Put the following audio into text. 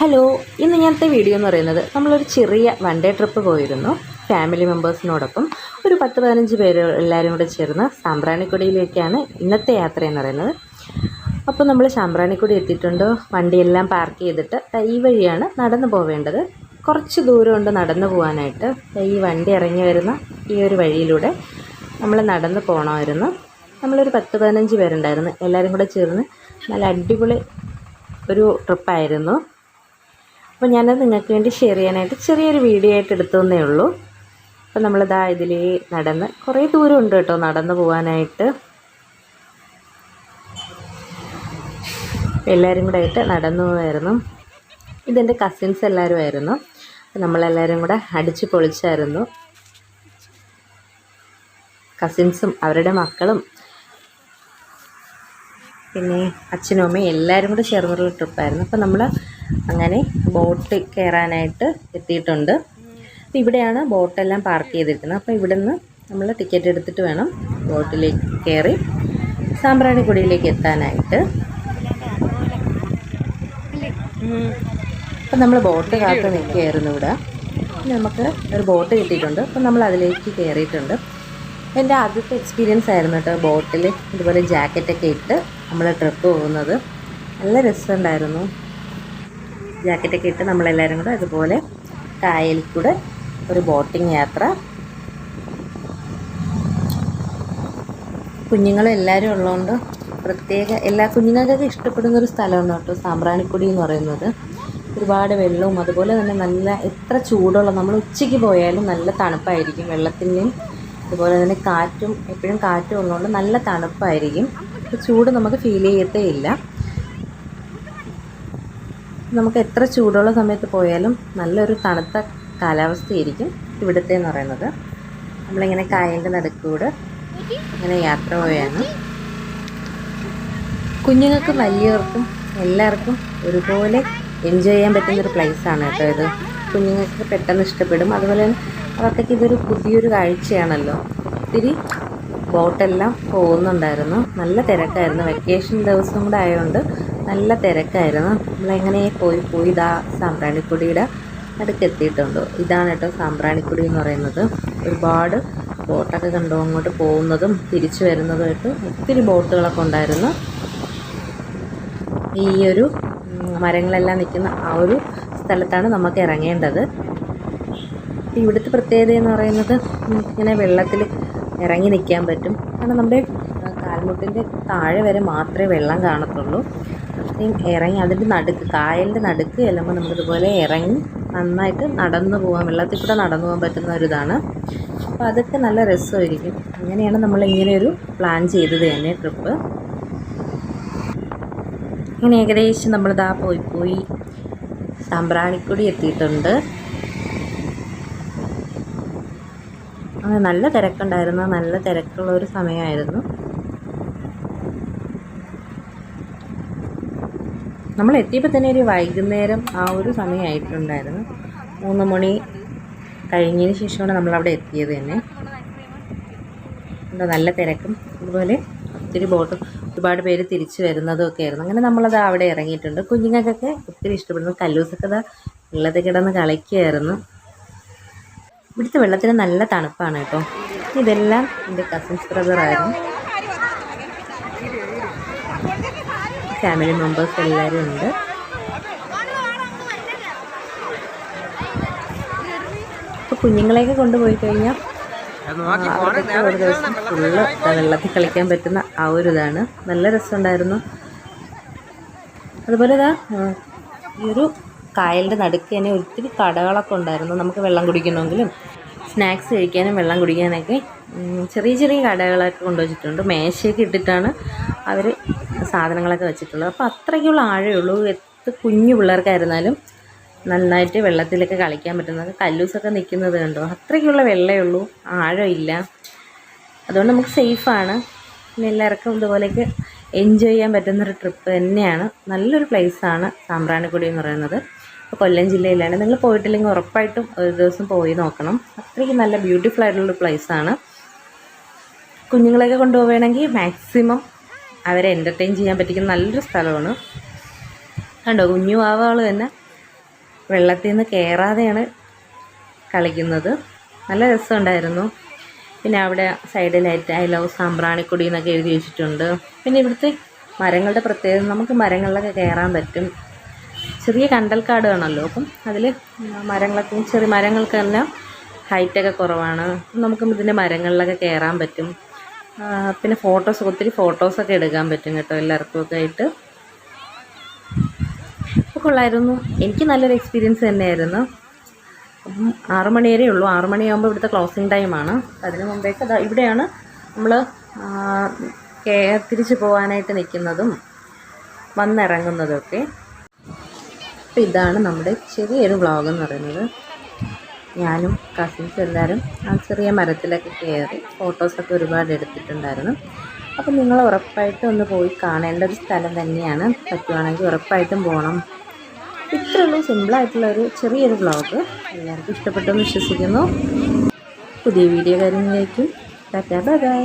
Hello ഇന്ന് ഞാനത്തെ video എന്ന് പറയുന്നത് നമ്മളൊരു ചെറിയ വൺ ഡേ ട്രിപ്പ് പോയിരുന്നു ഫാമിലി മെമ്പേഴ്സിനോടൊപ്പം ഒരു പത്ത് പതിനഞ്ച് പേര് എല്ലാവരും കൂടെ ചേർന്ന് സാമ്പ്രാണിക്കുടിയിലേക്കാണ് ഇന്നത്തെ യാത്ര എന്ന് പറയുന്നത്. അപ്പോൾ നമ്മൾ സാമ്പ്രാണിക്കുടി എത്തിയിട്ടുണ്ട് വണ്ടിയെല്ലാം പാർക്ക് ചെയ്തിട്ട് ഈ വഴിയാണ് നടന്നു പോവേണ്ടത്. കുറച്ച് ദൂരമുണ്ട് നടന്നു പോകാനായിട്ട് ഈ വണ്ടി ഇറങ്ങി വരുന്ന ഈ ഒരു വഴിയിലൂടെ നമ്മൾ നടന്നു പോകണമായിരുന്നു നമ്മളൊരു പത്ത് പതിനഞ്ച് പേരുണ്ടായിരുന്നു. എല്ലാവരും കൂടെ ചേർന്ന് നല്ല അടിപൊളി ഒരു ട്രിപ്പായിരുന്നു അപ്പോൾ ഞാനത് നിങ്ങൾക്ക് വേണ്ടി ഷെയർ ചെയ്യാനായിട്ട് ചെറിയൊരു വീഡിയോ ആയിട്ട് എടുത്തതന്നേ ഉള്ളൂ. അപ്പോൾ നമ്മളിതാ ഇതിൽ നടന്ന് കുറേ ദൂരം ഉണ്ട് കേട്ടോ നടന്നു പോകാനായിട്ട് എല്ലാവരും കൂടെ ആയിട്ട് നടന്നു പോയായിരുന്നു ഇതെന്റെ കസിൻസ് എല്ലാവരും ആയിരുന്നു. അപ്പോൾ നമ്മളെല്ലാവരും കൂടെ അടിച്ച് പൊളിച്ചായിരുന്നു. കസിൻസും അവരുടെ മക്കളും പിന്നെ അമ്മയും എല്ലാവരും കൂടെ ചേർന്നുള്ള ട്രിപ്പായിരുന്നു. അപ്പോൾ നമ്മൾ അങ്ങനെ ബോട്ട് കയറാനായിട്ട് എത്തിയിട്ടുണ്ട്. അപ്പോൾ ഇവിടെയാണ് ബോട്ടെല്ലാം പാർക്ക് ചെയ്തിരിക്കുന്നത്. അപ്പോൾ ഇവിടുന്ന് നമ്മൾ ടിക്കറ്റ് എടുത്തിട്ട് വേണം ബോട്ടിലേക്ക് കയറി സാമ്പ്രാണിക്കുടിയിലേക്ക് എത്താനായിട്ട്. അപ്പം നമ്മൾ ബോട്ട് കാത്ത് നിൽക്കുകയായിരുന്നു ഇവിടെ. നമുക്ക് ഒരു ബോട്ട് കിട്ടിയിട്ടുണ്ട്. അപ്പം നമ്മൾ അതിലേക്ക് കയറിയിട്ടുണ്ട്. എന്റെ ആദ്യത്തെ എക്സ്പീരിയൻസ് ആയിരുന്നു കേട്ടോ ബോട്ടിൽ ഇതുപോലെ ജാക്കറ്റൊക്കെ ഇട്ട് നമ്മൾ ട്രിപ്പ് പോകുന്നത്. നല്ല രസമുണ്ടായിരുന്നു. ജാക്കറ്റൊക്കെ ഇട്ട് നമ്മളെല്ലാവരും കൂടെ അതുപോലെ കായലിൽ കൂടെ ഒരു ബോട്ടിങ് യാത്ര. കുഞ്ഞുങ്ങളെല്ലാവരും ഉള്ളതുകൊണ്ട് പ്രത്യേക എല്ലാ കുഞ്ഞുങ്ങൾക്കൊക്കെ ഇഷ്ടപ്പെടുന്ന ഒരു സ്ഥലമാണ് കേട്ടോ സാമ്പ്രാണിക്കുടി എന്ന് പറയുന്നത്. ഒരുപാട് വെള്ളവും അതുപോലെ തന്നെ നല്ല എത്ര ചൂടുള്ള നമ്മൾ ഉച്ചയ്ക്ക് പോയാലും നല്ല തണുപ്പായിരിക്കും. വെള്ളത്തിന്റെയും അതുപോലെ തന്നെ കാറ്റും എപ്പോഴും കാറ്റും ഉള്ളതുകൊണ്ട് നല്ല തണുപ്പായിരിക്കും. ചൂട് നമുക്ക് ഫീൽ ചെയ്യത്തേ ഇല്ല. നമുക്ക് എത്ര ചൂടുള്ള സമയത്ത് പോയാലും നല്ലൊരു തണുത്ത കാലാവസ്ഥയായിരിക്കും ഇവിടുത്തെ എന്ന് പറയുന്നത്. നമ്മളിങ്ങനെ കായലിന്റെ നടുക്കൂടെ ഇങ്ങനെ യാത്ര പോയാണ്. കുഞ്ഞുങ്ങൾക്കും വലിയവർക്കും എല്ലാവർക്കും ഒരുപോലെ എൻജോയ് ചെയ്യാൻ പറ്റുന്നൊരു ആണ് കേട്ടോ ഇത്. കുഞ്ഞുങ്ങൾക്ക് പെട്ടെന്ന് ഇഷ്ടപ്പെടും. അതുപോലെ തന്നെ അവർക്കൊക്കെ ഇതൊരു പുതിയൊരു കാഴ്ചയാണല്ലോ. ഒത്തിരി ബോട്ടെല്ലാം പോകുന്നുണ്ടായിരുന്നു. നല്ല തിരക്കായിരുന്നു. വെക്കേഷൻ ദിവസം കൂടെ ആയതുകൊണ്ട് നല്ല തിരക്കായിരുന്നു. നമ്മളെങ്ങനെ പോയി പോയി ഇതാ സാമ്പ്രാണിക്കുടിയുടെ അടുക്ക് എത്തിയിട്ടുണ്ട് ഇതാണ് കേട്ടോ സാമ്പ്രാണിക്കുടി എന്ന് പറയുന്നത്. ഒരുപാട് ബോട്ടൊക്കെ കണ്ടു അങ്ങോട്ട് പോകുന്നതും തിരിച്ചു വരുന്നതുമായിട്ട് ഒത്തിരി ബോട്ടുകളൊക്കെ ഉണ്ടായിരുന്നു. ഈ ഒരു മരങ്ങളെല്ലാം നിൽക്കുന്ന ആ ഒരു സ്ഥലത്താണ് നമുക്ക് ഇറങ്ങേണ്ടത്. ഇവിടുത്തെ പ്രത്യേകത എന്ന് പറയുന്നത് ഇങ്ങനെ വെള്ളത്തിൽ ഇറങ്ങി നിൽക്കാൻ പറ്റും. കാരണം നമ്മുടെ കാൽമുട്ടിന്റെ താഴെ വരെ മാത്രമേ വെള്ളം കാണത്തുള്ളൂ. അത്രയും ഇറങ്ങി അതിന്റെ നടുക്ക് കായലിന്റെ നടുക്ക് ചെല്ലുമ്പോൾ നമുക്കിതുപോലെ ഇറങ്ങി നന്നായിട്ട് നടന്നു പോകാൻ വെള്ളത്തിൽ കൂടെ നടന്നു പോകാൻ പറ്റുന്ന ഒരിതാണ്. അപ്പോൾ അതൊക്കെ നല്ല രസമായിരിക്കും. അങ്ങനെയാണ് നമ്മൾ ഇങ്ങനെ ഒരു പ്ലാൻ ചെയ്തത് തന്നെ ട്രിപ്പ്. ഇങ്ങനെ ഏകദേശം നമ്മളിതാ പോയി പോയി. സാമ്പ്രാണിക്കൊടി എത്തിയിട്ടുണ്ട് അങ്ങനെ നല്ല തിരക്കുണ്ടായിരുന്നു. നല്ല തിരക്കുള്ള ഒരു സമയമായിരുന്നു. നമ്മൾ എത്തിയപ്പോൾ തന്നെ ഒരു വൈകുന്നേരം ആ ഒരു സമയമായിട്ടുണ്ടായിരുന്നു. മൂന്ന് മണി കഴിഞ്ഞതിന് ശേഷമാണ് നമ്മളവിടെ എത്തിയത് തന്നെ. എന്താ നല്ല തിരക്കും. അതുപോലെ ഒത്തിരി ബോട്ടും ഒരുപാട് പേര് തിരിച്ചു വരുന്നതും ഒക്കെ ആയിരുന്നു. അങ്ങനെ നമ്മളത് അവിടെ ഇറങ്ങിയിട്ടുണ്ട്. കുഞ്ഞുങ്ങൾക്കൊക്കെ ഒത്തിരി ഇഷ്ടപ്പെടുന്നു. കല്ലൂസൊക്കെ വെള്ളത്തിൽ കിടന്ന് കളിക്കുകയായിരുന്നു. ഇവിടുത്തെ വെള്ളത്തിന് നല്ല തണുപ്പാണ് കേട്ടോ. ഇതെല്ലാം എന്റെ കസിൻസ് ബ്രദറായിരുന്നു ഫാമിലി മെമ്പേഴ്സ് എല്ലാവരും ഉണ്ട്. ഇപ്പോൾ കുഞ്ഞുങ്ങളെയൊക്കെ കൊണ്ടുപോയി കഴിഞ്ഞാൽ ഒരു ദിവസം ഫുള്ള് വെള്ളത്തിൽ കളിക്കാൻ പറ്റുന്ന ആ ഒരു ഇതാണ്. നല്ല രസമുണ്ടായിരുന്നു. അതുപോലെ ഇതാ ഈ ഒരു കായലിന്റെ നടുക്ക് തന്നെ ഒത്തിരി കടകളൊക്കെ ഉണ്ടായിരുന്നു. നമുക്ക് വെള്ളം കുടിക്കണമെങ്കിലും സ്നാക്സ് കഴിക്കാനും വെള്ളം കുടിക്കാനൊക്കെ ചെറിയ ചെറിയ കടകളൊക്കെ കൊണ്ടുവച്ചിട്ടുണ്ട്. മേശയൊക്കെ ഇട്ടിട്ടാണ് അവർ സാധനങ്ങളൊക്കെ വെച്ചിട്ടുള്ളത്. അപ്പോൾ അത്രയ്ക്കുള്ള ആഴേ ഉള്ളൂ. എത്ര കുഞ്ഞു പിള്ളേർക്കായിരുന്നാലും നന്നായിട്ട് വെള്ളത്തിലൊക്കെ കളിക്കാൻ പറ്റുന്നത് കല്ലൂസൊക്കെ നിൽക്കുന്നത് കണ്ടോ? അത്രയ്ക്കുള്ള വെള്ളമേ ഉള്ളൂ. ആഴമില്ല. അതുകൊണ്ട് നമുക്ക് സേഫാണ്. പിന്നെ എല്ലാവർക്കും ഇതുപോലെയൊക്കെ എൻജോയ് ചെയ്യാൻ പറ്റുന്നൊരു ട്രിപ്പ് തന്നെയാണ്. നല്ലൊരു പ്ലേസാണ് സാമ്പ്രാണിക്കുടി എന്ന് പറയുന്നത്. കൊല്ലം ജില്ലയിലാണ്. നിങ്ങൾ പോയിട്ടില്ലെങ്കിൽ ഉറപ്പായിട്ടും ഒരു ദിവസം പോയി നോക്കണം. അത്രയ്ക്ക് നല്ല ബ്യൂട്ടിഫുൾ ആയിട്ടുള്ളൊരു പ്ലേസാണ് കുഞ്ഞുങ്ങളെയൊക്കെ കൊണ്ടുപോവുകയാണെങ്കിൽ മാക്സിമം അവരെ എന്റർടൈൻ ചെയ്യാൻ പറ്റിക്കുന്ന നല്ലൊരു സ്ഥലമാണ്. കണ്ടോ കുഞ്ഞു ആവാൾ തന്നെ വെള്ളത്തിൽ നിന്ന് കയറാതെയാണ് കളിക്കുന്നത്. നല്ല രസമുണ്ടായിരുന്നു. പിന്നെ അവിടെ സൈഡിലായിട്ട് ഐ ലവ് സാമ്പ്രാണിക്കൊടി എന്നൊക്കെ എഴുതി വെച്ചിട്ടുണ്ട്. പിന്നെ ഇവിടുത്തെ മരങ്ങളുടെ പ്രത്യേകത നമുക്ക് മരങ്ങളിലൊക്കെ കയറാൻ പറ്റും. ചെറിയ കണ്ടൽക്കാട് വേണമല്ലോ അപ്പം അതിൽ മരങ്ങളൊക്കെ ചെറിയ മരങ്ങൾക്ക് തന്നെ ഹൈറ്റൊക്കെ കുറവാണ്. നമുക്ക് ഇതിന്റെ മരങ്ങളിലൊക്കെ കയറാൻ പറ്റും. പിന്നെ ഫോട്ടോസ് ഒത്തിരി ഫോട്ടോസൊക്കെ എടുക്കാൻ പറ്റും കേട്ടോ എല്ലാവർക്കും ഒക്കെ ആയിട്ട്. അപ്പോൾ കൊള്ളായിരുന്നു. എനിക്ക് നല്ലൊരു എക്സ്പീരിയൻസ് തന്നെയായിരുന്നു. അപ്പം ആറു മണി വരെ ഉള്ളൂ. ആറു മണിയാകുമ്പോൾ ഇവിടുത്തെ ക്ലോസിങ് ടൈമാണ് അതിന് മുമ്പേക്ക് ദാ ഇവിടെയാണ് നമ്മൾ തിരിച്ച് പോകാനായിട്ട് നിൽക്കുന്നതും വന്നിറങ്ങുന്നതൊക്കെ അപ്പോൾ ഇതാണ് നമ്മുടെ ചെറിയൊരു വ്ളോഗ് എന്ന് പറയുന്നത്. ഞാനും കസിൻസ് എല്ലാവരും ആ ചെറിയ മരത്തിലൊക്കെ കയറി ഫോട്ടോസൊക്കെ ഒരുപാട് എടുത്തിട്ടുണ്ടായിരുന്നു. അപ്പോൾ നിങ്ങൾ ഉറപ്പായിട്ടും ഒന്ന് പോയി കാണേണ്ട ഒരു സ്ഥലം തന്നെയാണ്. പറ്റുവാണെങ്കിൽ ഉറപ്പായിട്ടും പോകണം ഇത്രേ ഉള്ളൂ. സിമ്പിളായിട്ടുള്ള ഒരു ചെറിയൊരു വ്ളോഗ് എല്ലാവർക്കും ഇഷ്ടപ്പെട്ടെന്ന് വിശ്വസിക്കുന്നു. പുതിയ വീഡിയോ കാര്യങ്ങളിലേക്കും ടാറ്റാ ബൈ.